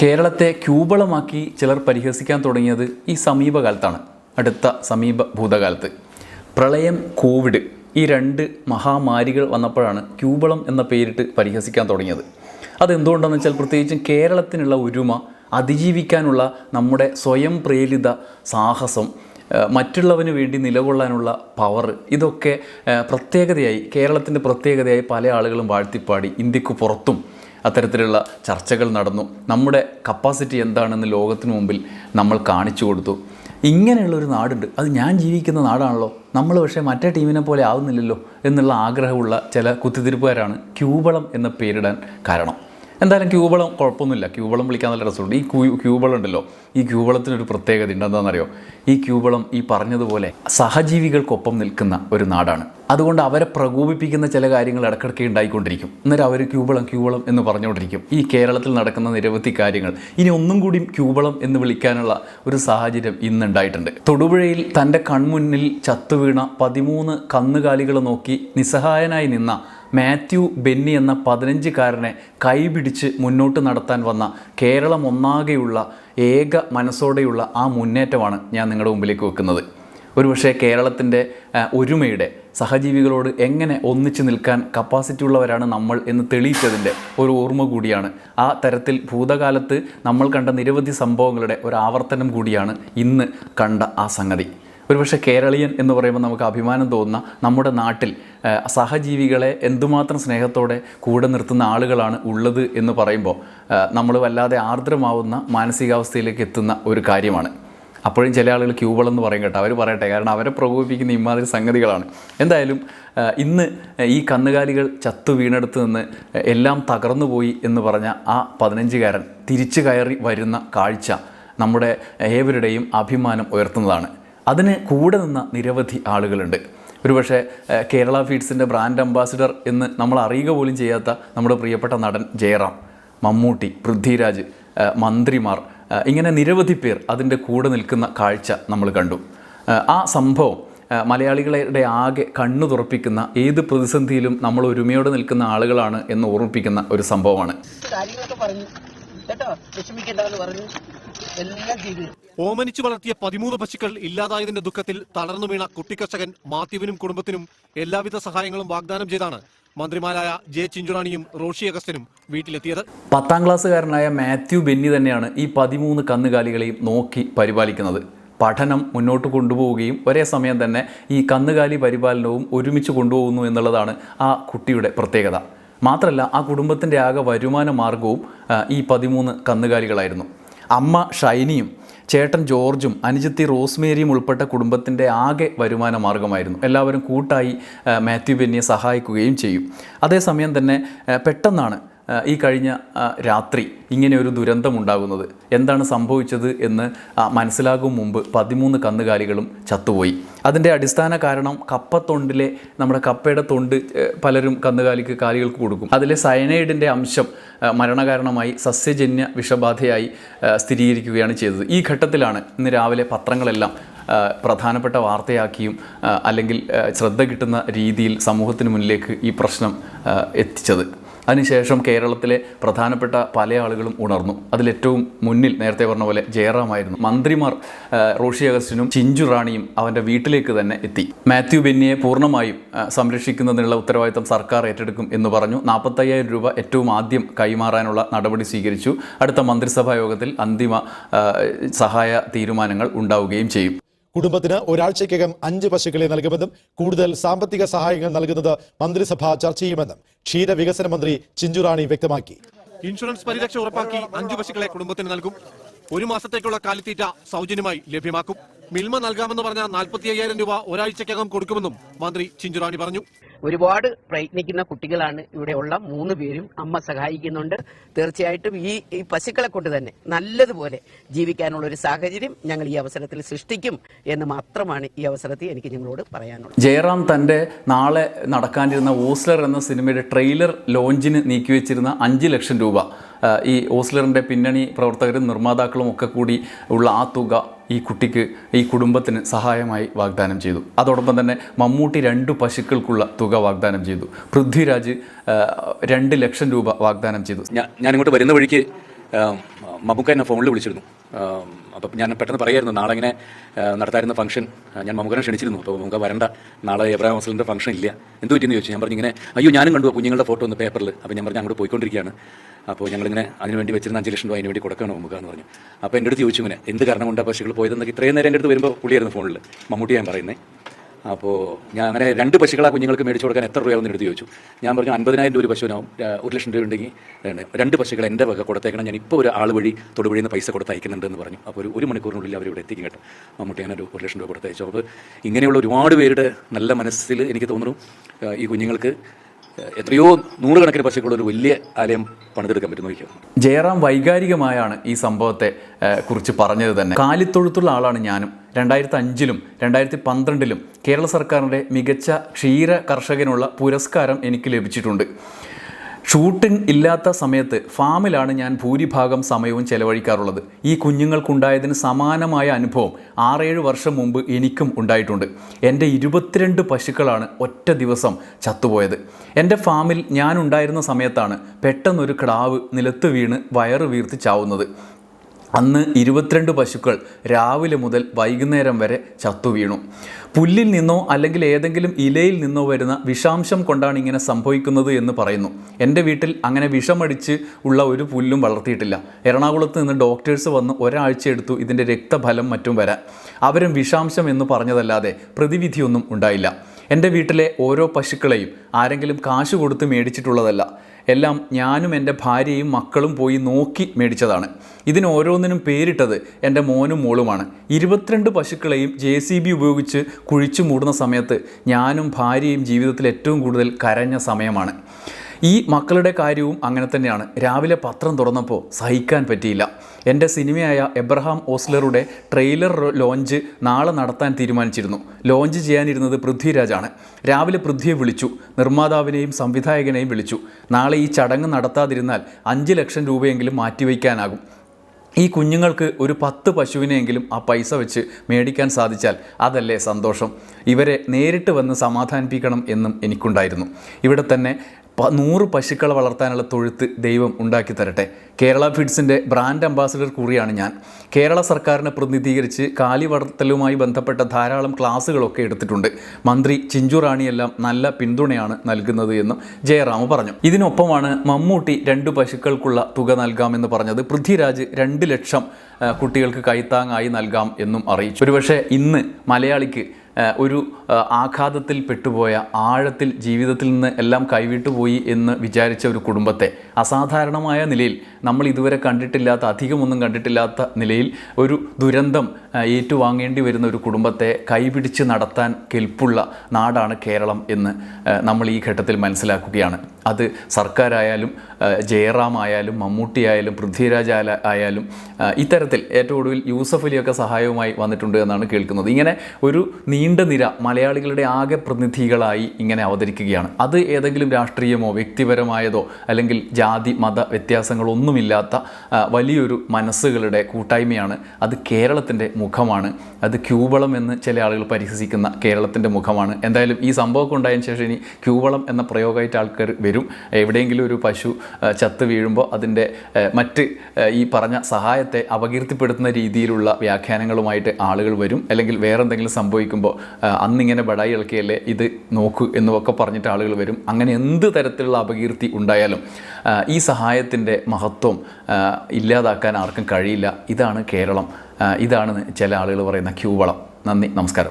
കേരളത്തെ ക്യൂബളമാക്കി ചിലർ പരിഹസിക്കാൻ തുടങ്ങിയത് ഈ സമീപകാലത്താണ്. അടുത്ത സമീപ ഭൂതകാലത്ത് പ്രളയം കോവിഡ് ഈ രണ്ട് മഹാമാരികൾ വന്നപ്പോഴാണ് ക്യൂബളം എന്ന പേരിട്ട് പരിഹസിക്കാൻ തുടങ്ങിയത്. അതെന്തുകൊണ്ടെന്ന് വെച്ചാൽ പ്രത്യേകിച്ചും കേരളത്തിനുള്ള ഒരുമ അതിജീവിക്കാനുള്ള നമ്മുടെ സ്വയം പ്രേരിത സാഹസം മറ്റുള്ളവന് വേണ്ടി നിലകൊള്ളാനുള്ള പവർ ഇതൊക്കെ പ്രത്യേകതയായി കേരളത്തിന്റെ പ്രത്യേകതയായി പല ആളുകളും വാഴ്ത്തിപ്പാടി ഇന്ത്യയ്ക്ക് പുറത്തും അത്തരത്തിലുള്ള ചർച്ചകൾ നടന്നു. നമ്മുടെ കപ്പാസിറ്റി എന്താണെന്ന് ലോകത്തിന് മുമ്പിൽ നമ്മൾ കാണിച്ചു കൊടുത്തു. ഇങ്ങനെയുള്ള ഒരു നാടുണ്ട്. അത് ഞാൻ ജീവിക്കുന്ന നാടാണല്ലോ. നമ്മൾ പക്ഷേ മറ്റേ ടീമിനെ പോലെ ആവുന്നില്ലല്ലോ എന്നുള്ള ആഗ്രഹമുള്ള ചില കുത്തിത്തിരിപ്പുകാരാണ് ക്യൂബളം എന്ന പേരിടാൻ കാരണം. എന്തായാലും ക്യൂബളം കുഴപ്പമൊന്നുമില്ല. ക്യൂബളം വിളിക്കാൻ നല്ല രസമുണ്ട്. ഈ ക്യൂ ക്യൂബളം ഉണ്ടല്ലോ ഈ ക്യൂബളത്തിനൊരു പ്രത്യേകത ഉണ്ട് എന്താണെന്നറിയോ? ഈ ക്യൂബളം ഈ പറഞ്ഞതുപോലെ സഹജീവികൾക്കൊപ്പം നിൽക്കുന്ന ഒരു നാടാണ്. അതുകൊണ്ട് അവരെ പ്രകോപിപ്പിക്കുന്ന ചില കാര്യങ്ങൾ ഇടക്കിടയ്ക്ക് ഉണ്ടായിക്കൊണ്ടിരിക്കും. അന്നേരം അവർ ക്യൂബളം ക്യൂബളം എന്ന് പറഞ്ഞുകൊണ്ടിരിക്കും. ഈ കേരളത്തിൽ നടക്കുന്ന നിരവധി കാര്യങ്ങൾ. ഇനി ഒന്നും കൂടി ക്യൂബളം എന്ന് വിളിക്കാനുള്ള ഒരു സാഹചര്യം ഇന്നുണ്ടായിട്ടുണ്ട്. തൊടുപുഴയിൽ തന്റെ കൺമുന്നിൽ ചത്തുവീണ പതിമൂന്ന് കന്നുകാലികൾ നോക്കി നിസ്സഹായനായി നിന്ന മാത്യു ബെന്നി എന്ന പതിനഞ്ചുകാരനെ കൈപിടിച്ച് മുന്നോട്ട് നടത്താൻ വന്ന കേരളം ഒന്നാകെയുള്ള ഏക മനസ്സോടെയുള്ള ആ മുന്നേറ്റമാണ് ഞാൻ നിങ്ങളുടെ മുമ്പിലേക്ക് വെക്കുന്നത്. ഒരുപക്ഷെ കേരളത്തിന്റെ ഒരുമയുടെ സഹജീവികളോട് എങ്ങനെ ഒന്നിച്ചു നിൽക്കാൻ കപ്പാസിറ്റി ഉള്ളവരാണ് നമ്മൾ എന്ന് തെളിയിച്ചതിന്റെ ഒരു ഓർമ്മ കൂടിയാണ്. ആ തരത്തിൽ ഭൂതകാലത്ത് നമ്മൾ കണ്ട നിരവധി സംഭവങ്ങളുടെ ഒരു ആവർത്തനം കൂടിയാണ് ഇന്ന് കണ്ട ആ സംഗതി. ഒരുപക്ഷെ കേരളീയൻ എന്ന് പറയുമ്പോൾ നമുക്ക് അഭിമാനം തോന്നുന്ന നമ്മുടെ നാട്ടിൽ സഹജീവികളെ എന്തുമാത്രം സ്നേഹത്തോടെ കൂടെ നിർത്തുന്ന ആളുകളാണ് ഉള്ളത് എന്ന് പറയുമ്പോൾ നമ്മൾ വല്ലാതെ ആർദ്രമാവുന്ന മാനസികാവസ്ഥയിലേക്ക് എത്തുന്ന ഒരു കാര്യമാണ്. അപ്പോഴും ചില ആളുകൾ ക്യൂബൾ എന്ന് പറയും കേട്ടോ. അവർ പറയട്ടെ കാരണം അവരെ പ്രകോപിപ്പിക്കുന്ന ഇമാതിരി സംഗതികളാണ്. എന്തായാലും ഇന്ന് ഈ കന്നുകാലികൾ ചത്തു വീണെടുത്ത് നിന്ന് എല്ലാം തകർന്നു പോയി എന്ന് പറഞ്ഞ ആ പതിനഞ്ചുകാരൻ തിരിച്ചു കയറി വരുന്ന കാഴ്ച നമ്മുടെ ഏവരുടെയും അഭിമാനം ഉയർത്തുന്നതാണ്. അതിന് കൂടെ നിന്ന നിരവധി ആളുകളുണ്ട്. ഒരുപക്ഷെ കേരള ഫീഡ്സിന്റെ ബ്രാൻഡ് അംബാസിഡർ എന്ന് നമ്മൾ അറിയുക പോലും ചെയ്യാത്ത നമ്മുടെ പ്രിയപ്പെട്ട നടൻ ജയറാം മമ്മൂട്ടി പൃഥ്വിരാജ് മന്ത്രിമാർ ഇങ്ങനെ നിരവധി പേർ അതിന്റെ കൂടെ നിൽക്കുന്ന കാഴ്ച നമ്മൾ കണ്ടു. ആ സംഭവം മലയാളികളുടെ ആകെ കണ്ണു തുറപ്പിക്കുന്ന ഏത് പ്രതിസന്ധിയിലും നമ്മൾ ഒരുമയോടെ നിൽക്കുന്ന ആളുകളാണ് എന്ന് ഓർമ്മിപ്പിക്കുന്ന ഒരു സംഭവമാണ്. കാര്യങ്ങളൊക്കെ പറഞ്ഞു. കേട്ടോ? വിഷമിക്കണ്ടെന്ന് പറഞ്ഞു. ഓമനിച്ചു വളർത്തിയ പതിമൂന്ന് പശുക്കൾ ഇല്ലാതായതിന്റെ ദുഃഖത്തിൽ തളർന്നു വീണ കുട്ടിക്കർഷകൻ മാത്യുവിനും കുടുംബത്തിനും എല്ലാവിധ സഹായങ്ങളും വാഗ്ദാനം ചെയ്താണ് മന്ത്രിമാരായ ജെ ചിഞ്ചുറാണിയും റോഷി അഗസ്റ്റനും വീട്ടിലെത്തിയത്. പത്താം ക്ലാസ്സുകാരനായ മാത്യു ബെന്നി തന്നെയാണ് ഈ പതിമൂന്ന് കന്നുകാലികളെയും നോക്കി പരിപാലിക്കുന്നത്. പഠനം മുന്നോട്ട് കൊണ്ടുപോവുകയും ഒരേ സമയം തന്നെ ഈ കന്നുകാലി പരിപാലനവും ഒരുമിച്ച് കൊണ്ടുപോകുന്നു എന്നുള്ളതാണ് ആ കുട്ടിയുടെ പ്രത്യേകത. മാത്രമല്ല ആ കുടുംബത്തിന്റെ ആകെ വരുമാന മാർഗവും ഈ പതിമൂന്ന് കന്നുകാലികളായിരുന്നു. അമ്മ ഷൈനിയും ചേട്ടൻ ജോർജും അനുജത്തി റോസ്മേരിയും ഉൾപ്പെട്ട കുടുംബത്തിന്റെ ആകെ വരുമാന മാർഗമായിരുന്നു. എല്ലാവരും കൂട്ടായി മാത്യു ബെന്നിയെ സഹായിക്കുകയും ചെയ്യും. അതേസമയം തന്നെ പെട്ടെന്നാണ് ഈ കഴിഞ്ഞ രാത്രി ഇങ്ങനെ ഒരു ദുരന്തമുണ്ടാകുന്നത് എന്താണ് സംഭവിച്ചത് എന്ന് മനസ്സിലാകും മുമ്പ് പതിമൂന്ന് കന്നുകാലികളും ചത്തുപോയി. അതിന്റെ അടിസ്ഥാന കാരണം കപ്പത്തൊണ്ടിലെ നമ്മുടെ കപ്പയുടെ തൊണ്ട് പലരും കന്നുകാലിക്ക് കാലികൾക്ക് കൊടുക്കും. അതിലെ സയനൈഡിന്റെ അംശം മരണകാരണമായി സസ്യജന്യ വിഷബാധയായി സ്ഥിരീകരിക്കുകയാണ് ചെയ്തത്. ഈ ഘട്ടത്തിലാണ് ഇന്ന് രാവിലെ പത്രങ്ങളെല്ലാം പ്രധാനപ്പെട്ട വാർത്തയാക്കിയും അല്ലെങ്കിൽ ശ്രദ്ധ കിട്ടുന്ന രീതിയിൽ സമൂഹത്തിന് മുന്നിലേക്ക് ഈ പ്രശ്നം എത്തിച്ചത്. അതിനുശേഷം കേരളത്തിലെ പ്രധാനപ്പെട്ട പല ആളുകളും ഉണർന്നു. അതിലേറ്റവും മുന്നിൽ നേരത്തെ പറഞ്ഞ പോലെ ജയറാമായിരുന്നു മന്ത്രിമാർ റോഷി അഗസ്റ്റിനും ചിഞ്ചു റാണിയും അവന്റെ വീട്ടിലേക്ക് തന്നെ എത്തി. മാത്യു ബെന്നിയെ പൂർണമായും സംരക്ഷിക്കുന്നതിനുള്ള ഉത്തരവാദിത്തം സർക്കാർ ഏറ്റെടുക്കും എന്ന് പറഞ്ഞു. നാൽപ്പത്തയ്യായിരം രൂപ ഏറ്റവും ആദ്യം കൈമാറാനുള്ള നടപടി സ്വീകരിച്ചു. അടുത്ത മന്ത്രിസഭാ യോഗത്തിൽ അന്തിമ സഹായ തീരുമാനങ്ങൾ ഉണ്ടാവുകയും ചെയ്യും. കുടുംബത്തിന് ഒരാഴ്ചയ്ക്കകം അഞ്ച് പശുക്കളെ നൽകുമെന്നും കൂടുതൽ സാമ്പത്തിക സഹായങ്ങൾ നൽകുന്നത് മന്ത്രിസഭ ചർച്ച ചെയ്യുമെന്നും ക്ഷീരവികസന മന്ത്രി ചിഞ്ചുറാണി വ്യക്തമാക്കി. ഇൻഷുറൻസ് പരിരക്ഷ ഉറപ്പാക്കി അഞ്ചു പശുക്കളെ കുടുംബത്തിന് നൽകും. ഒരു മാസത്തേക്കുള്ള കാലിത്തീറ്റ സൗജന്യമായി ലഭ്യമാക്കും. മിൽമ നൽകാമെന്ന് പറഞ്ഞ നാൽപ്പത്തി അയ്യായിരം രൂപ ഒരാഴ്ചയ്ക്കകം കൊടുക്കുമെന്നും മന്ത്രി ചിഞ്ചുറാണി പറഞ്ഞു. ഒരുപാട് പ്രയത്നിക്കുന്ന കുട്ടികളാണ് ഇവിടെയുള്ള മൂന്ന് പേരും അമ്മ സഹായിക്കുന്നുണ്ട്. തീർച്ചയായിട്ടും ഈ ഈ പശുക്കളെ കൊണ്ട് തന്നെ നല്ലതുപോലെ ജീവിക്കാനുള്ള ഒരു സാഹചര്യം ഞങ്ങൾ ഈ അവസരത്തിൽ സൃഷ്ടിക്കും എന്ന് മാത്രമാണ് ഈ അവസരത്തിൽ എനിക്ക് നിങ്ങളോട് പറയാനുള്ളത്. ജയറാം തന്റെ നാളെ നടക്കാനിരുന്ന ഓസ്ലർ എന്ന സിനിമയുടെ ട്രെയിലർ ലോഞ്ചിന് നീക്കിവെച്ചിരുന്ന അഞ്ച് ലക്ഷം രൂപ ഈ ഓസ്ലറിന്റെ പിന്നണി പ്രവർത്തകരും നിർമ്മാതാക്കളും ഒക്കെ കൂടി ഉള്ള ആ തുക ഈ കുട്ടിക്ക് ഈ കുടുംബത്തിന് സഹായമായി വാഗ്ദാനം ചെയ്തു. അതോടൊപ്പം തന്നെ മമ്മൂട്ടി രണ്ട് പശുക്കൾക്കുള്ള തുക വാഗ്ദാനം ചെയ്തു. പൃഥ്വിരാജ് രണ്ട് ലക്ഷം രൂപ വാഗ്ദാനം ചെയ്തു. ഞാൻ ഇങ്ങോട്ട് വരുന്ന വഴിക്ക് മമ്മൂക്ക എന്നെ ഫോണിൽ വിളിച്ചിരുന്നു. അപ്പം ഞാൻ പെട്ടെന്ന് പറയായിരുന്നു നാളെ ഇങ്ങനെ നടത്തായിരുന്ന ഫംഗ്ഷൻ ഞാൻ മമ്മൂക്കനെ ക്ഷണിച്ചിരുന്നു. അപ്പോൾ മമ്മൂക്ക വരണ്ട നാളെ എബ്രാഹിം ഹോസ്റ്റലിന്റെ ഫംഗ്ഷൻ ഇല്ല. എന്ത് പറ്റിയെന്ന് ചോദിച്ചു. ഞാൻ പറഞ്ഞു ഇങ്ങനെ അയ്യോ ഞാനും കണ്ടു കുഞ്ഞുങ്ങളുടെ ഫോട്ടോ ഒന്ന് പേപ്പറിൽ അപ്പോൾ ഞാൻ പറഞ്ഞു അങ്ങോട്ട് പോയിക്കൊണ്ടിരിക്കുകയാണ്. അപ്പോൾ ഞങ്ങളിങ്ങനെ അതിന് വേണ്ടി വെച്ചിരുന്ന അഞ്ച് ലക്ഷം രൂപ അതിനുവേണ്ടി കൊടുക്കണം മമ്മൂക്ക എന്ന് പറഞ്ഞു. അപ്പോൾ എന്റെ അടുത്ത് ചോദിച്ചു ഇങ്ങനെ എന്ത് കാരണം കൊണ്ടാണ് പശുക്കൾ പോയതെന്നൊക്കെ? ഇത്രയും നേരം എന്റെ അടുത്ത് വരുമ്പോൾ പുള്ളിയായിരുന്നു ഫോണിൽ മമ്മൂട്ടി ഞാൻ പറയുന്നത് അപ്പോൾ ഞാൻ അങ്ങനെ രണ്ട് പശുക്കളെ കുഞ്ഞുങ്ങൾക്ക് മേടിച്ചു കൊടുക്കാൻ എത്ര രൂപയാണെന്ന് എടുത്ത് ചോദിച്ചു. ഞാൻ പറഞ്ഞു അൻപതിനായിരം രൂപ ഒരു പശുവിനാവും ഒരു ലക്ഷം രൂപ ഉണ്ടെങ്കിൽ രണ്ട് പശുക്കൾ എന്റെ വക കൊടുത്തേക്കണം. ഞാൻ ഇപ്പോൾ ഒരു ആൾ വഴി തൊടുവഴിയിൽ നിന്ന് പൈസ കൊടുത്ത് അയക്കുന്നുണ്ടെന്ന് പറഞ്ഞു. അപ്പോൾ ഒരു ഒരു മണിക്കൂറിനുള്ളിൽ അവർ ഇവിടെ എത്തിക്കും കേട്ടോ. മമ്മൂട്ടി അങ്ങനെ ഒരു ഒരു ലക്ഷം രൂപ കൊടുത്തയച്ചു. അപ്പോൾ ഇങ്ങനെയുള്ള ഒരുപാട് പേരുടെ നല്ല മനസ്സിൽ എനിക്ക് തോന്നുന്നു ഈ കുഞ്ഞുങ്ങൾക്ക് എത്രയോ നൂറുകണക്കിന് പശുക്കളുള്ള ഒരു വലിയ ആലയം പണിതെടുക്കാൻ പറ്റുന്നു ജയറാം വൈകാരികമായാണ് ഈ സംഭവത്തെ കുറിച്ച് പറഞ്ഞത് തന്നെ. കാലിത്തൊഴുത്തുള്ള ആളാണ് ഞാനും. രണ്ടായിരത്തി അഞ്ചിലും രണ്ടായിരത്തി പന്ത്രണ്ടിലും കേരള സർക്കാരിന്റെ മികച്ച ക്ഷീര കർഷകനുള്ള പുരസ്കാരം എനിക്ക് ലഭിച്ചിട്ടുണ്ട്. ഷൂട്ടിംഗ് ഇല്ലാത്ത സമയത്ത് ഫാമിലാണ് ഞാൻ ഭൂരിഭാഗം സമയവും ചെലവഴിക്കാറുള്ളത്. ഈ കുഞ്ഞുങ്ങൾക്കുണ്ടായതിന് സമാനമായ അനുഭവം ആറേഴ് വർഷം മുമ്പ് എനിക്കും ഉണ്ടായിട്ടുണ്ട്. എന്റെ ഇരുപത്തിരണ്ട് പശുക്കളാണ് ഒറ്റ ദിവസം ചത്തുപോയത്. എന്റെ ഫാമിൽ ഞാൻ ഉണ്ടായിരുന്ന സമയത്താണ് പെട്ടെന്നൊരു കിടാവ് നിലത്ത് വീണ് വയറ് വീർത്ത് ചാവുന്നത്. അന്ന് ഇരുപത്തിരണ്ട് പശുക്കൾ രാവിലെ മുതൽ വൈകുന്നേരം വരെ ചത്തു വീണു. പുല്ലിൽ നിന്നോ അല്ലെങ്കിൽ ഏതെങ്കിലും ഇലയിൽ നിന്നോ വരുന്ന വിഷാംശം കൊണ്ടാണ് ഇങ്ങനെ സംഭവിക്കുന്നത് എന്ന് പറയുന്നു. എന്റെ വീട്ടിൽ അങ്ങനെ വിഷമടിച്ച് ഉള്ള ഒരു പുല്ലും വളർത്തിയിട്ടില്ല. എറണാകുളത്ത് നിന്ന് ഡോക്ടേഴ്സ് വന്ന് ഒരാഴ്ച എടുത്തു ഇതിന്റെ രക്തഫലം മറ്റും വരാൻ. അവരും വിഷാംശം എന്ന് പറഞ്ഞതല്ലാതെ പ്രതിവിധിയൊന്നും ഉണ്ടായില്ല. എന്റെ വീട്ടിലെ ഓരോ പശുക്കളെയും ആരെങ്കിലും കാശ് കൊടുത്ത് മേടിച്ചിട്ടുള്ളതല്ല. എല്ലാം ഞാനും എന്റെ ഭാര്യയും മക്കളും പോയി നോക്കി മേടിച്ചതാണ്. ഇതിന് ഓരോന്നിനും പേരിട്ടത് എന്റെ മോനും മോളുമാണ്. ഇരുപത്തിരണ്ട് പശുക്കളെയും ജെ സി ബി ഉപയോഗിച്ച് കുഴിച്ചു മൂടുന്ന സമയത്ത് ഞാനും ഭാര്യയും ജീവിതത്തിൽ ഏറ്റവും കൂടുതൽ കരഞ്ഞ സമയമാണ്. ഈ മക്കളുടെ കാര്യവും അങ്ങനെ തന്നെയാണ്. രാവിലെ പത്രം തുറന്നപ്പോൾ സഹിക്കാൻ പറ്റിയില്ല. എന്റെ സിനിമയായ എബ്രഹാം ഓസ്ലറുടെ ട്രെയിലർ ലോഞ്ച് നാളെ നടത്താൻ തീരുമാനിച്ചിരുന്നു. ലോഞ്ച് ചെയ്യാനിരുന്നത് പൃഥ്വിരാജാണ്. രാവിലെ പൃഥ്വിയെ വിളിച്ചു. നിർമ്മാതാവിനെയും സംവിധായകനെയും വിളിച്ചു. നാളെ ഈ ചടങ്ങ് നടത്താതിരുന്നാൽ അഞ്ച് ലക്ഷം രൂപയെങ്കിലും മാറ്റിവയ്ക്കാനാകും. ഈ കുഞ്ഞുങ്ങൾക്ക് ഒരു പത്ത് പശുവിനെയെങ്കിലും ആ പൈസ വെച്ച് മേടിക്കാൻ സാധിച്ചാൽ അതല്ലേ സന്തോഷം. ഇവരെ നേരിട്ട് വന്ന് സമാധാനിപ്പിക്കണം എന്നും എനിക്കുണ്ടായിരുന്നു. ഇവിടെ തന്നെ നൂറ് പശുക്കളെ വളർത്താനുള്ള തൊഴുത്ത് ദൈവം ഉണ്ടാക്കി തരട്ടെ. കേരള ഫിഡ്സിന്റെ ബ്രാൻഡ് അംബാസിഡർ കൂടിയാണ് ഞാൻ. കേരള സർക്കാരിനെ പ്രതിനിധീകരിച്ച് കാലി വളർത്തലുമായി ബന്ധപ്പെട്ട ധാരാളം ക്ലാസ്സുകളൊക്കെ എടുത്തിട്ടുണ്ട്. മന്ത്രി ചിഞ്ചു റാണിയെല്ലാം നല്ല പിന്തുണയാണ് നൽകുന്നത് എന്നും ജയറാം പറഞ്ഞു. ഇതിനൊപ്പമാണ് മമ്മൂട്ടി രണ്ട് പശുക്കൾക്കുള്ള തുക നൽകാമെന്ന് പറഞ്ഞത്. പൃഥ്വിരാജ് രണ്ട് ലക്ഷം കുട്ടികൾക്ക് കൈത്താങ്ങായി നൽകാം എന്നും അറിയിച്ചു. ഒരുപക്ഷെ ഇന്ന് മലയാളിക്ക് ഒരു ആഘാതത്തിൽ പെട്ടുപോയ ആഴത്തിൽ ജീവിതത്തിൽ നിന്ന് എല്ലാം കൈവിട്ടുപോയി എന്ന് വിചാരിച്ച ഒരു കുടുംബത്തെ അസാധാരണമായ നിലയിൽ നമ്മൾ ഇതുവരെ കണ്ടിട്ടില്ലാത്ത അധികമൊന്നും കണ്ടിട്ടില്ലാത്ത നിലയിൽ ഒരു ദുരന്തം ഏറ്റുവാങ്ങേണ്ടി വരുന്ന ഒരു കുടുംബത്തെ കൈപിടിച്ച് നടത്താൻ കെൽപ്പുള്ള നാടാണ് കേരളം എന്ന് നമ്മൾ ഈ ഘട്ടത്തിൽ മനസ്സിലാക്കുകയാണ്. അത് സർക്കാരായാലും ജയറാം ആയാലും മമ്മൂട്ടി ആയാലും പൃഥ്വിരാജ് ആയാലും ഇത്തരത്തിൽ ഏറ്റവും ഒടുവിൽ യൂസഫ് അലിയൊക്കെ സഹായവുമായി വന്നിട്ടുണ്ട് എന്നാണ് കേൾക്കുന്നത്. ഇങ്ങനെ ഒരു നീണ്ട നിര മലയാളികളുടെ ആകെ പ്രതിനിധികളായി ഇങ്ങനെ അവതരിക്കുകയാണ്. അത് ഏതെങ്കിലും രാഷ്ട്രീയമോ വ്യക്തിപരമായതോ അല്ലെങ്കിൽ ജാതി മത വ്യത്യാസങ്ങളൊന്നുമില്ലാത്ത വലിയൊരു മനസ്സുകളുടെ കൂട്ടായ്മയാണ് അത് കേരളത്തിന്റെ മുഖമാണ്. അത് ക്യൂബളം എന്ന് ചില ആളുകൾ പരിഹസിക്കുന്ന കേരളത്തിന്റെ മുഖമാണ്. എന്തായാലും ഈ സംഭവമൊക്കെ ഉണ്ടായതിനു ശേഷം ഇനി ക്യൂബളം എന്ന പ്രയോഗമായിട്ട് ആൾക്കാർ വരും. എവിടെയെങ്കിലും ഒരു പശു ചത്ത് വീഴുമ്പോൾ അതിന്റെ മറ്റ് ഈ പറഞ്ഞ സഹായത്തെ അപകീർത്തിപ്പെടുത്തുന്ന രീതിയിലുള്ള വ്യാഖ്യാനങ്ങളുമായിട്ട് ആളുകൾ വരും. അല്ലെങ്കിൽ വേറെ എന്തെങ്കിലും സംഭവിക്കുമ്പോൾ അന്നിങ്ങനെ ബടായി ഇളക്കിയല്ലേ ഇത് നോക്കൂ എന്നൊക്കെ പറഞ്ഞിട്ട് ആളുകൾ വരും. അങ്ങനെ എന്ത് തരത്തിലുള്ള അപകീർത്തി ഉണ്ടായാലും ഈ സഹായത്തിന്റെ മഹത്വം ഇല്ലാതാക്കാൻ ആർക്കും കഴിയില്ല. ഇതാണ് കേരളം. ഇതാണ് ചില ആളുകൾ പറയുന്ന ക്യൂവളം നന്ദി. നമസ്കാരം.